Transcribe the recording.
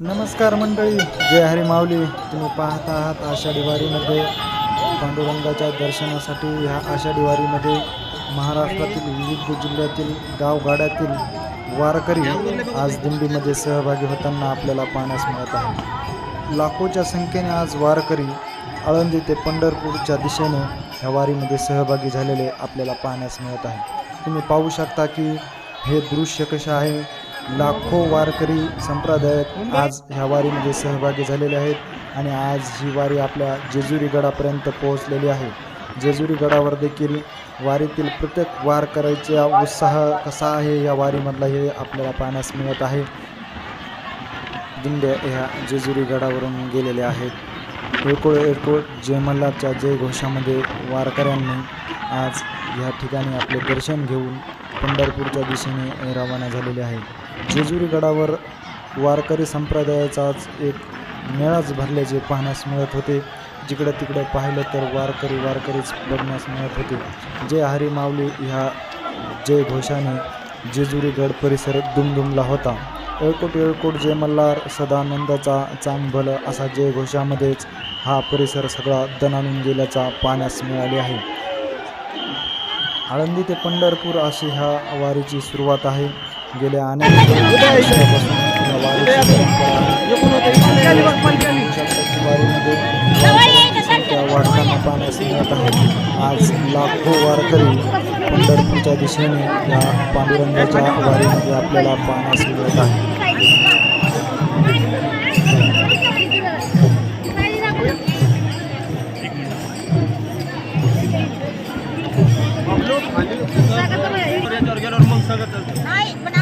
नमस्कार मंडळी जय हरी माऊली. तुम्ही पाहत आहात आषाढी वारीमध्ये पांडुरंगाच्या दर्शनासाठी ह्या आषाढी वारीमध्ये महाराष्ट्रातील विविध जिल्ह्यातील गावगाड्यातील वारकरी आज दिंडीमध्ये सहभागी होताना आपल्याला पाहण्यास मिळत आहे लाखोच्या संख्येने आज वारकरी आळंदी ते पंढरपूरच्या दिशेने ह्या वारीमध्ये सहभागी झालेले आपल्याला पाहण्यास मिळत आहे तुम्ही पाहू शकता की हे दृश्य कसे आहे लाखो वारकरी संप्रदायात आज ह्या वारीमध्ये सहभागी झालेले आहेत आणि आज ही वारी आपल्या जेजुरी गडापर्यंत पोहोचलेली आहे. जेजुरी गडावर देखील वारीतील प्रत्येक वारकऱ्याचा उत्साह कसा आहे या वारीमधला हे आपल्याला पाहण्यास मिळत आहे. दिंड्या ह्या जेजुरी गडावरून गेलेल्या आहेत. एकूळ एकूळ जयमल्लाच्या जयघोषामध्ये जय घोषामध्ये वारकऱ्यांनी आज या ठिकाणी आपले दर्शन घेऊन पंढरपूरच्या दिशेने रवाना झालेले आहे जेजुरी गडावर वारकरी संप्रदायाचाच एक मेळाच भरल्याचे पाहण्यास मिळत होते. जिकडं तिकडं पाहिलं तर वारकरी वारकरीच बघण्यास मिळत होते. जय हरी माऊली ह्या जय घोषाने जेजुरी गड परिसर दुमदुमला होता. एळकोट एळकोट जय मल्हार सदानंदाचा चांगभल असा जय घोषामध्येच हा परिसर सगळा दणानून गेल्याचा पाहण्यास मिळाले आहे. आळंदी ते पंढरपूर अशी ह्या वारीची सुरुवात आहे. gede aneh gede aneh gede aneh gede Hai, benar.